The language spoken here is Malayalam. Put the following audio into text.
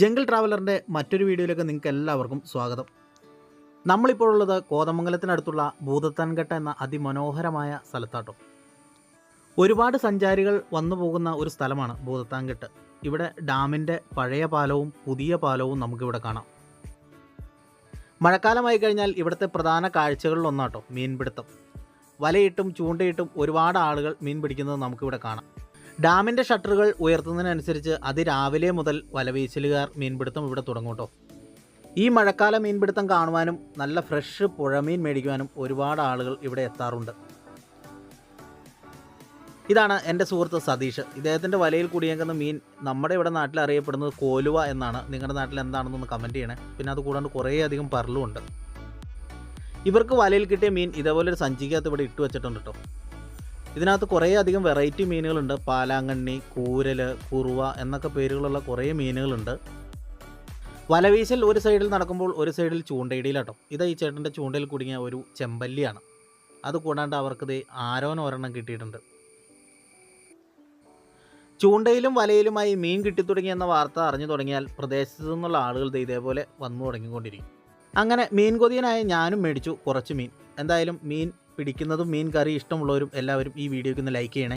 ജംഗിൾ ട്രാവലറിന്റെ മറ്റൊരു വീഡിയോയിലേക്ക് നിങ്ങൾക്ക് എല്ലാവർക്കും സ്വാഗതം. നമ്മളിപ്പോൾ ഉള്ളത് കോതമംഗലത്തിനടുത്തുള്ള ഭൂതത്താൻകെട്ട എന്ന അതിമനോഹരമായ സ്ഥലത്താട്ടോ. ഒരുപാട് സഞ്ചാരികൾ വന്നു പോകുന്ന ഒരു സ്ഥലമാണ് ഭൂതത്താൻകെട്ട് ഇവിടെ ഡാമിന്റെ പഴയ പാലവും പുതിയ പാലവും നമുക്കിവിടെ കാണാം. മഴക്കാലമായി കഴിഞ്ഞാൽ ഇവിടുത്തെ പ്രധാന കാഴ്ചകളിലൊന്നാട്ടോ മീൻപിടുത്തം. വലയിട്ടും ചൂണ്ടയിട്ടും ഒരുപാട് ആളുകൾ മീൻ പിടിക്കുന്നത് നമുക്കിവിടെ കാണാം. ഡാമിന്റെ ഷട്ടറുകൾ ഉയർത്തുന്നതിനനുസരിച്ച് അതിരാവിലെ മുതൽ വലവീശലുകാർ മീൻപിടുത്തം ഇവിടെ തുടങ്ങും കേട്ടോ ഈ മഴക്കാല മീൻപിടുത്തം കാണുവാനും നല്ല ഫ്രഷ് പുഴമീൻ മേടിക്കുവാനും ഒരുപാട് ആളുകൾ ഇവിടെ എത്താറുണ്ട്. ഇതാണ് എന്റെ സുഹൃത്ത് സതീഷ്. ഇദ്ദേഹത്തിന്റെ വലയിൽ കുടിയേക്കുന്ന മീൻ നമ്മുടെ ഇവിടെ നാട്ടിൽ അറിയപ്പെടുന്നത് കോലുവ എന്നാണ്. നിങ്ങളുടെ നാട്ടിൽ എന്താണെന്നൊന്ന് കമന്റ് ചെയ്യണേ. പിന്നെ അത് കൂടാണ്ട് കുറേയധികം പറലുമുണ്ട് ഇവർക്ക് വലയിൽ കിട്ടിയ മീൻ ഇതേപോലെ ഒരു സഞ്ചിക്കകത്ത് ഇവിടെ ഇട്ട് വെച്ചിട്ടുണ്ട് കേട്ടോ ഇതിനകത്ത് കുറേ അധികം വെറൈറ്റി മീനുകളുണ്ട്. പാലാങ്കണ്ണി കൂരൽ കുറുവ എന്നൊക്കെ പേരുകളുള്ള കുറേ മീനുകളുണ്ട്. വലവീശൽ ഒരു സൈഡിൽ നടക്കുമ്പോൾ ഒരു സൈഡിൽ ചൂണ്ടയിടിയിലാട്ടോ. ഇത് ഈ ചേട്ടന്റെ ചൂണ്ടയിൽ കുടുങ്ങിയ ഒരു ചെമ്പല്ലിയാണ്. അത് കൂടാണ്ട് ആരോൻ ഒരെണ്ണം കിട്ടിയിട്ടുണ്ട്. ചൂണ്ടയിലും വലയിലുമായി മീൻ കിട്ടിത്തുടങ്ങി എന്ന വാർത്ത അറിഞ്ഞു തുടങ്ങിയാൽ പ്രദേശത്തു നിന്നുള്ള ആളുകൾ ഇതേപോലെ വന്നു തുടങ്ങിക്കൊണ്ടിരിക്കും. അങ്ങനെ മീൻ കൊതിയനായ ഞാനും മേടിച്ചു കുറച്ച് മീൻ. എന്തായാലും മീൻ പിടിക്കുന്നതും മീൻ കറി ഇഷ്ടമുള്ളവരും എല്ലാവരും ഈ വീഡിയോയ്ക്ക് ഒന്ന് ലൈക്ക് ചെയ്യണേ.